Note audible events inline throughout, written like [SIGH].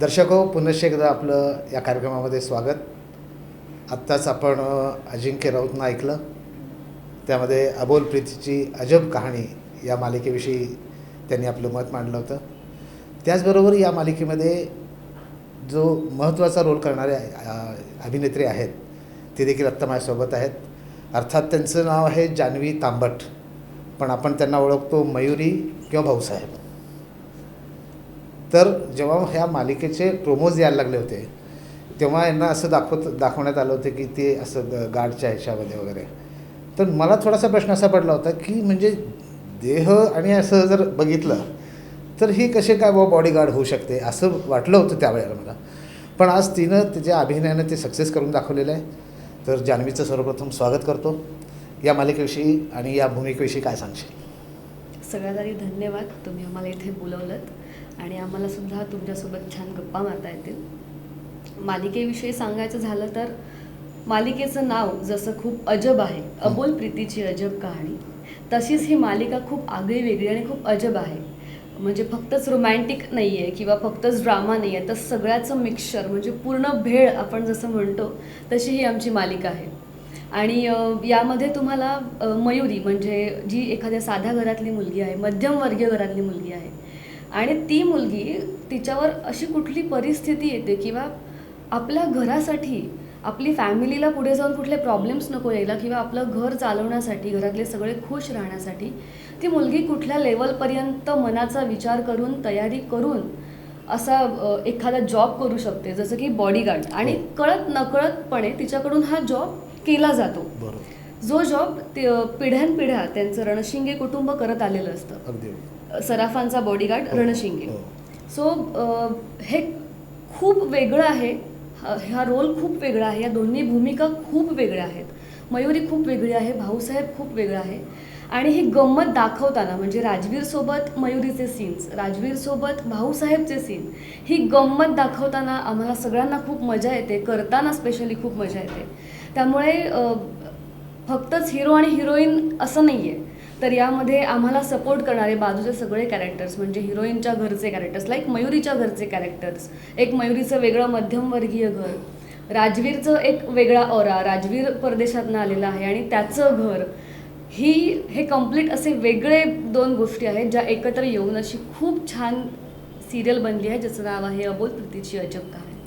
दर्शको हो, पुनश्च एकदा आपलं या कार्यक्रमामध्ये स्वागत. आत्ताच आपण अजिंक्य राऊतनं ऐकलं. त्यामध्ये अबोल प्रीतीची अजब कहाणी या मालिकेविषयी त्यांनी आपलं मत मांडलं होतं. त्याचबरोबर या मालिकेमध्ये जो महत्त्वाचा रोल करणारे अभिनेत्री आहेत ते देखील आत्ता माझ्यासोबत आहेत. अर्थात त्यांचं नाव आहे जान्हवी तांबट. पण आपण त्यांना ओळखतो मयुरी किंवा भाऊसाहेब. तर जेव्हा ह्या मालिकेचे प्रोमोज यायला लागले होते तेव्हा यांना असं दाखवत दाखवण्यात आलं होतं की ते असं गाडच्या गार्डच्या ह्याच्यामध्ये वगैरे. तर मला थोडासा प्रश्न असा पडला होता की म्हणजे देह आणि असं जर बघितलं तर ही कसे काय बाबा बॉडीगार्ड होऊ शकते? असं वाटलं होतं त्यावेळेला मला. पण आज तिनं तिच्या अभिनयानं ते सक्सेस करून दाखवलेलं आहे. तर जान्हवीचं सर्वप्रथम स्वागत करतो. या मालिकेविषयी आणि या भूमिकेविषयी काय सांगशील? सगळ्यात आधी धन्यवाद. तुम्ही आम्हाला इथे बोलवलं आणि आम्हालासुद्धा तुमच्यासोबत छान गप्पा मारता येतील. मालिकेविषयी सांगायचं झालं तर मालिकेचं नाव जसं खूप अजब आहे अबोल प्रीतीची अजब कहाणी तशीच ही मालिका खूप आगळी वेगळी आणि खूप अजब आहे. म्हणजे फक्तच रोमॅन्टिक नाही आहे किंवा फक्तच ड्रामा नाही आहे तर सगळ्याचं मिक्सचर म्हणजे पूर्ण भेळ आपण जसं म्हणतो तशी ही आमची मालिका आहे. आणि यामध्ये तुम्हाला मयुरी म्हणजे जी एखाद्या साध्या घरातली मुलगी आहे मध्यमवर्गीय घरातली मुलगी आहे आणि ती मुलगी तिच्यावर अशी कुठली परिस्थिती येते किंवा आपल्या घरासाठी आपली फॅमिलीला पुढे जाऊन कुठले प्रॉब्लेम्स नको यायला किंवा आपलं घर चालवण्यासाठी घरातले सगळे खुश राहण्यासाठी ती मुलगी कुठल्या लेवलपर्यंत मनाचा विचार करून तयारी करून असा एखादा जॉब करू शकते जसं की बॉडीगार्ड आणि हो. कळत नकळतपणे तिच्याकडून हा जॉब केला जातो. जो जॉब पिढ्यानपिढ्या त्यांचं रणशिंगे कुटुंब करत आलेलं असतं. सराफांचा बॉडीगार्ड हो, रणशिंगे. हो. सो हे खूप वेगळं आहे. हा हा रोल खूप वेगळा आहे. या दोन्ही भूमिका खूप वेगळ्या आहेत. मयुरी खूप वेगळी आहे. भाऊसाहेब खूप वेगळा आहे. आणि ही गंमत दाखवताना म्हणजे राजवीरसोबत मयुरीचे सीन्स राजवीरसोबत भाऊसाहेबचे सीन ही गंमत दाखवताना आम्हाला सगळ्यांना खूप मजा येते. करताना स्पेशली खूप मजा येते. त्यामुळे फक्तच हिरो आणि हिरोईन असं नाही आहे तर यामध्ये आम्हाला सपोर्ट करणारे बाजूचे सगळे कॅरेक्टर्स म्हणजे हिरोईनच्या घरचे कॅरेक्टर्स लाईक मयुरीच्या घरचे कॅरेक्टर्स एक मयुरीचं वेगळं मध्यमवर्गीय घर. राजवीरचं एक वेगळा ओरा राजवीर परदेशातनं आलेला आहे आणि त्याचं घर. ही हे कंप्लीट असे वेगळे दोन गोष्टी आहेत ज्या एकत्र येऊन अशी खूप छान सिरियल बनली आहे ज्याचं नाव आहे अबोल प्रीतीची अजब कहाणी.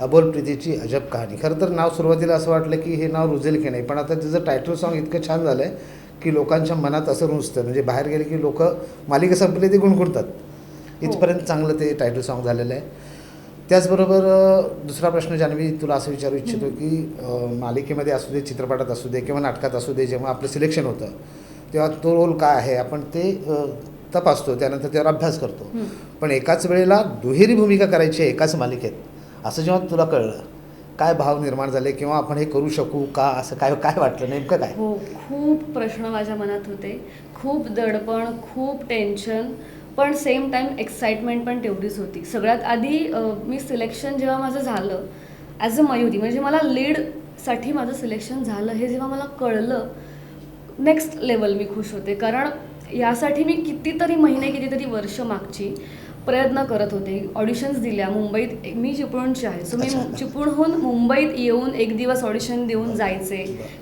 अबोल प्रीतीची अजब कहाणी. खरं तर नाव सुरुवातीला असं वाटलं की हे नाव रुजेल की नाही पण आता तिचं टायटल सॉन्ग इतकं छान झालं आहे की लोकांच्या मनात असं रुजतं. म्हणजे बाहेर गेले की लोक मालिका संपली ते गुणगुणतात इथपर्यंत चांगलं ते टायटल सॉन्ग झालेलं आहे. त्याचबरोबर दुसरा प्रश्न जान्हवी तुला असं विचारू इच्छितो की मालिकेमध्ये असू दे चित्रपटात असू दे किंवा नाटकात असू दे जेव्हा आपलं सिलेक्शन होतं तेव्हा तो रोल काय आहे? आपण ते तपासतो. त्यानंतर त्यावर अभ्यास करतो. हं. पण एकाच वेळेला दुहेरी भूमिका करायची आहे एकाच मालिकेत असं जेव्हा तुला कळलं काय भाव निर्माण झाले किंवा आपण हे करू शकू का? असं काय काय वाटलं? नेमकं काय? हो खूप प्रश्न माझ्या मनात होते. खूप दडपण खूप टेन्शन पण सेम टाईम एक्साइटमेंट पण तेवढीच होती. सगळ्यात आधी मी सिलेक्शन जेव्हा माझं झालं ॲज अ मयुरी म्हणजे मला लीडसाठी माझं सिलेक्शन झालं हे जेव्हा मला कळलं नेक्स्ट लेवल मी खुश होते. कारण यासाठी मी कितीतरी महिने कितीतरी वर्ष मागची. प्रयत्न करत होते. ऑडिशन्स दिल्या. मुंबईत मी चिपळूणची आहे. सो मी चिपळूणहून मुंबईत येऊन एक दिवस ऑडिशन देऊन जायचे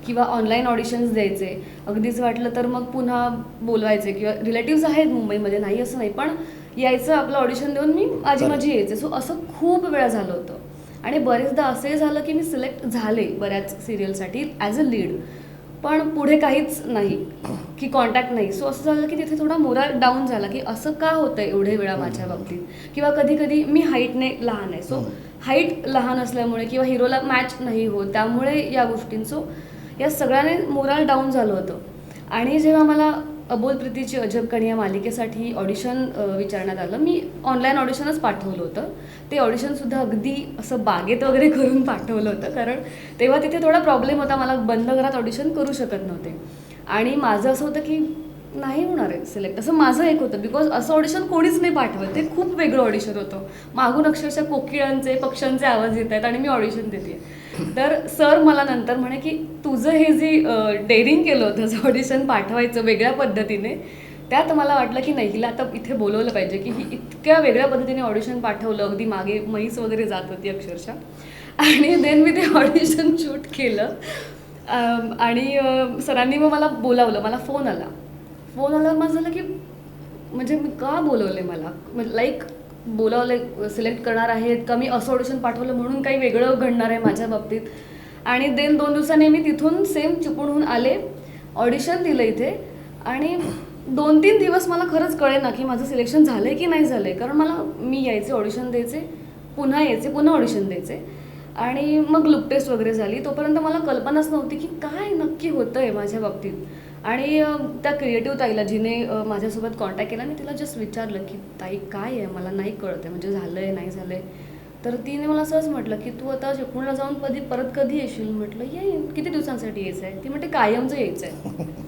किंवा ऑनलाईन ऑडिशन्स द्यायचे. अगदीच वाटलं तर मग पुन्हा बोलवायचे किंवा रिलेटिव्ज आहेत मुंबईमध्ये. नाही असं नाही. पण यायचं आपलं ऑडिशन देऊन मी माझी. माझी यायचे. सो असं खूप वेळा झालं होतं. आणि बरेचदा असंही झालं की मी सिलेक्ट झाले बऱ्याच सिरियलसाठी ॲज अ लीड पण पुढे काहीच नाही की कॉन्टॅक्ट नाही. सो असं झालं की तिथे थोडा मोराल डाऊन झाला की असं का होतं एवढे वेळा माझ्या बाबतीत? किंवा कधी कधी मी हाईटने लहान आहे. सो. हाईट लहान असल्यामुळे किंवा हिरोला मॅच नाही होत त्यामुळे या गोष्टींचो या सगळ्याने मोराल डाऊन झालं होतं. आणि जेव्हा मला अबोल प्रीतीची अजब कणी या मालिकेसाठी ऑडिशन विचारण्यात आलं. मी ऑनलाईन ऑडिशनच पाठवलं होतं. ते ऑडिशनसुद्धा अगदी असं बागेत वगैरे [LAUGHS] करून पाठवलं होतं. कारण तेव्हा तिथे थोडा प्रॉब्लेम होता. मला बंद घरात ऑडिशन करू शकत नव्हते. आणि माझं असं होतं की नाही होणार आहे सिलेक्ट असं माझं एक होतं. बिकॉज असं ऑडिशन कोणीच नाही पाठवत. ते खूप वेगळं ऑडिशन होतं. मागून अक्षरशः कोकिळांचे पक्ष्यांचे आवाज येत आहेत आणि मी ऑडिशन देते. तर सर मला नंतर म्हणे की तुझं हे जे डेअरिंग केलं होतं ऑडिशन पाठवायचं वेगळ्या पद्धतीने त्यात मला वाटलं की नाही हिला आता इथे बोलवलं पाहिजे की ही इतक्या वेगळ्या पद्धतीने ऑडिशन पाठवलं. अगदी मागे म्हैस वगैरे जात होती अक्षरशः. आणि देन मी ते ऑडिशन शूट केलं. आणि सरांनी मग मला बोलावलं. मला फोन आला. फोन आल्यावर माझं झालं की म्हणजे मी का बोलवले मला? लाईक बोलावले सिलेक्ट करणार आहेत का? मी असं ऑडिशन पाठवलं म्हणून काही वेगळं घडणार आहे माझ्या बाबतीत. आणि देन दोन दिवसांनी मी तिथून सेम चिपळूणहून आले ऑडिशन दिलं इथे. आणि दोन तीन दिवस मला खरंच कळे ना की माझं सिलेक्शन झालं आहे की नाही झालं आहे कारण मला मी यायचे ऑडिशन द्यायचे पुन्हा यायचे पुन्हा ऑडिशन द्यायचे. आणि मग लुक टेस्ट वगैरे झाली. तोपर्यंत मला कल्पनाच नव्हती की काय नक्की होतं आहे माझ्या बाबतीत. आणि त्या क्रिएटिव्ह ताईला जिने माझ्यासोबत कॉन्टॅक्ट केला मी तिला जस्ट विचारलं की ताई काय आहे? मला नाही कळत आहे म्हणजे झालं आहे नाही झालं आहे तर तिने मला असंच म्हटलं की तू आता चिपळूणला जाऊन कधी परत कधी येशील? म्हटलं येईन किती दिवसांसाठी यायचं आहे ती म्हणते कायमचं यायचं आहे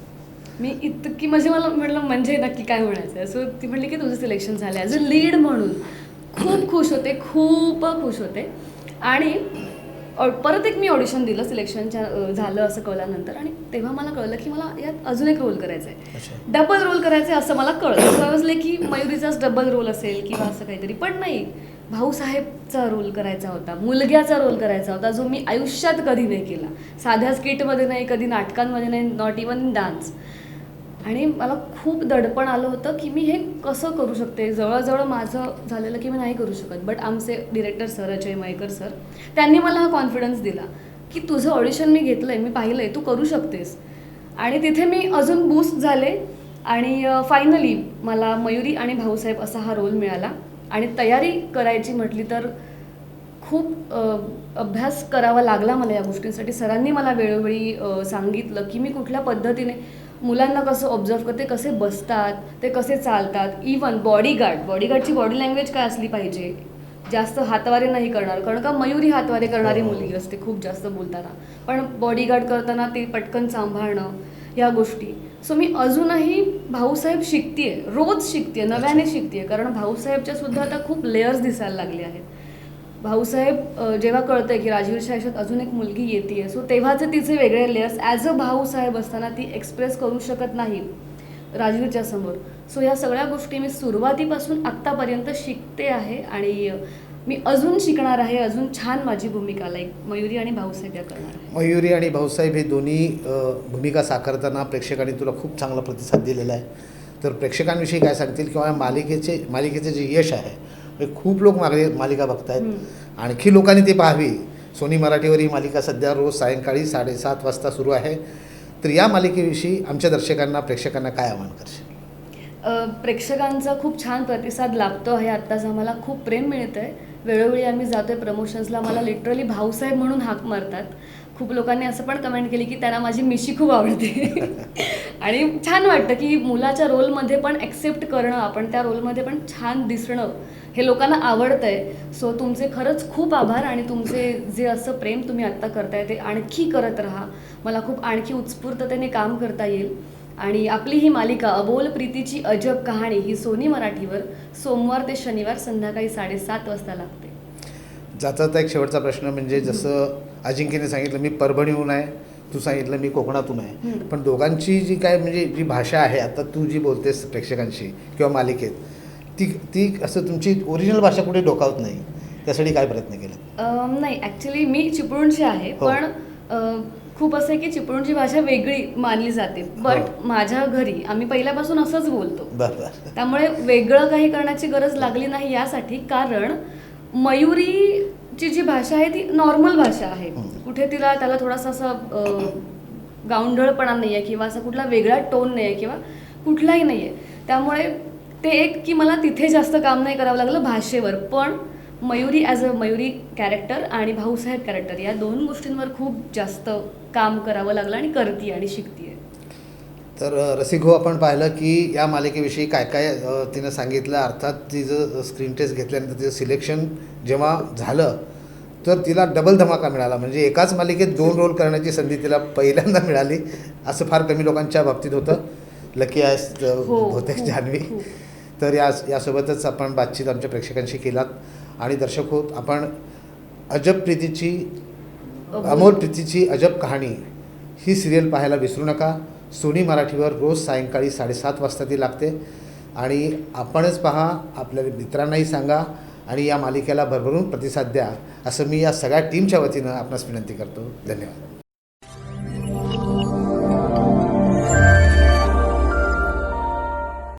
मी इतकी म्हणजे मला म्हटलं म्हणजे नक्की काय म्हणायचं आहे सो ती म्हटली की तुझं सिलेक्शन झालं ॲज अ लीड म्हणून. खूप खुश होते खूप खुश होते. आणि परत एक मी ऑडिशन दिलं सिलेक्शनच्या झालं असं कळल्यानंतर. आणि तेव्हा मला कळलं की मला यात अजून एक रोल करायचा आहे डबल रोल करायचे असं मला कळलं. समजले की मयुरीचाच डबल रोल असेल किंवा असं काहीतरी. पण नाही. भाऊसाहेबचा रोल करायचा होता. मुलग्याचा रोल करायचा होता जो मी आयुष्यात कधी नाही केला. साध्या स्किटमध्ये नाही कधी नाटकांमध्ये नाही नॉट इवन डान्स आणि मला खूप दडपण आलं होतं की मी हे कसं करू शकते? जवळजवळ माझं झालेलं की मी नाही करू शकत. बट आमचे director sir Ajay Mayekar sir त्यांनी मला हा कॉन्फिडन्स दिला की तुझं ऑडिशन मी घेतलं आहे मी पाहिलं आहे तू करू शकतेस. आणि तिथे मी अजून बूस्ट झाले आणि फायनली मला मयुरी आणि भाऊसाहेब असा हा रोल मिळाला. आणि तयारी करायची म्हटली तर खूप अभ्यास करावा लागला मला या गोष्टींसाठी. सरांनी मला वेळोवेळी सांगितलं की मी कुठल्या पद्धतीने मुलांना कसं ऑब्झर्व करते कसे बसतात ते कसे चालतात इवन बॉडीगार्ड बॉडीगार्डची बॉडी लँग्वेज काय असली पाहिजे? जास्त हातवारे नाही करणार कारण का मयुरी हातवारे करणारी मुलगी असते खूप जास्त बोलताना. पण बॉडीगार्ड करताना ते पटकन सांभाळणं ह्या गोष्टी. सो मी अजूनही भाऊसाहेब शिकतेय रोज शिकतेय नव्याने शिकतेय कारण भाऊसाहेबच्या सुद्धा आता खूप लेयर्स दिसायला लागले आहेत. भाऊसाहेब जेव्हा कळतंय की राजवीरच्या आयुष्यात अजून एक मुलगी येते सो तेव्हाचे तिचे वेगळे लेयर्स ॲज अ भाऊसाहेब असताना ती एक्सप्रेस करू शकत नाही राजवीरच्या समोर. सो ह्या सगळ्या गोष्टी मी सुरुवातीपासून आत्तापर्यंत शिकते आहे आणि मी अजून शिकणार आहे अजून छान माझी भूमिका लाईक मयुरी आणि भाऊसाहेब या करणार आहे मयुरी आणि भाऊसाहेब हे दोन्ही भूमिका साकारताना प्रेक्षकांनी तुला खूप चांगला प्रतिसाद दिलेला आहे. तर प्रेक्षकांविषयी काय सांगतील किंवा मालिकेचे मालिकेचे जे यश आहे खूप लोक मागे मालिका बघतायत. आणखी लोकांनी ती पाहावी. सोनी मराठीवर ही मालिका सध्या रोज सायंकाळी साडेसात वाजता सुरू आहे. तर या मालिकेविषयी आमच्या दर्शकांना प्रेक्षकांना काय आवाहन करशील? प्रेक्षकांचा खूप छान प्रतिसाद लाभतो आहे. आत्ताच आम्हाला खूप प्रेम मिळतं आहे वेळोवेळी आम्ही जातोय प्रमोशन्सला. मला लिटरली भाऊसाहेब म्हणून हाक मारतात. खूप लोकांनी असं पण कमेंट केली की त्यांना माझी मिशी खूप आवडते. [LAUGHS] आणि छान वाटतं की मुलाच्या रोलमध्ये पण ॲक्सेप्ट करणं आपण त्या रोलमध्ये पण छान दिसणं हे लोकांना आवडतं आहे सो तुमचे खरंच खूप आभार आणि तुमचे जे असं प्रेम तुम्ही आत्ता करताय ते आणखी करत राहा. मला खूप आणखी उत्स्फूर्ततेने काम करता येईल. आणि आपली ही मालिका अबोल प्रीतीची अजब कहाणी ही सोनी मराठीवर सोमवार ते शनिवार संध्याकाळी साडेसात वाजता लागते. जाता एक शेवटचा प्रश्न म्हणजे जसं अजिंक्यने सांगितलं मी परभणीहून आहे तू सांगितलं मी कोकणातून आहे. पण दोघांची जी काय म्हणजे जी भाषा आहे आता तू जी बोलतेस प्रेक्षकांशी किंवा मालिकेत ती ती असं तुमची ओरिजिनल भाषा कुठे डोकावत नाही. त्यासाठी काय प्रयत्न केले? नाही ॲक्च्युली मी चिपळूणची आहे हो. पण खूप असं आहे की चिपळूणची भाषा वेगळी मानली जाते. बट हो. माझ्या घरी आम्ही पहिल्यापासून असंच बोलतो. त्यामुळे वेगळं काही करण्याची गरज लागली नाही यासाठी कारण मयुरीची जी भाषा आहे ती नॉर्मल भाषा आहे. कुठे तिला त्याला थोडासा असं गावंढळपणा नाही आहे किंवा असा कुठला वेगळा टोन नाही आहे किंवा कुठलाही नाही आहे त्यामुळे ते एक की मला तिथे जास्त काम नाही करावं लागलं भाषेवर पण Mayuri as a Mayuri character आणि भाऊसाहेब कॅरेक्टर या दोन गोष्टींवर खूप जास्त काम करावं लागलं आणि करते आणि शिकते तर अ, रसिक हो आपण पाहिलं की या मालिकेविषयी काय काय तिनं सांगितलं अर्थात तिचं स्क्रीन टेस्ट घेतल्यानंतर तिचं सिलेक्शन जेव्हा झालं तर तिला डबल धमाका मिळाला. म्हणजे एकाच मालिकेत दोन रोल करण्याची संधी तिला पहिल्यांदा मिळाली असं फार कमी लोकांच्या बाबतीत होतं. लकी आहेस हो, खूप, जान्हवी. तर या यासोबतच आपण बातचीत आमच्या प्रेक्षकांशी केलात. आणि दर्शक होत आपण अजब प्रीतीची अमोल प्रीतीची अजब कहाणी ही सिरियल पाहायला विसरू नका. सोनी मराठीवर रोज सायंकाळी साडेसात वाजता ती लागते. आणि आपणच पहा आपल्या मित्रांनाही सांगा आणि या मालिकेला भरभरून प्रतिसाद द्या असं मी या सगळ्या टीमच्या वतीनं आपणास विनंती करतो. धन्यवाद.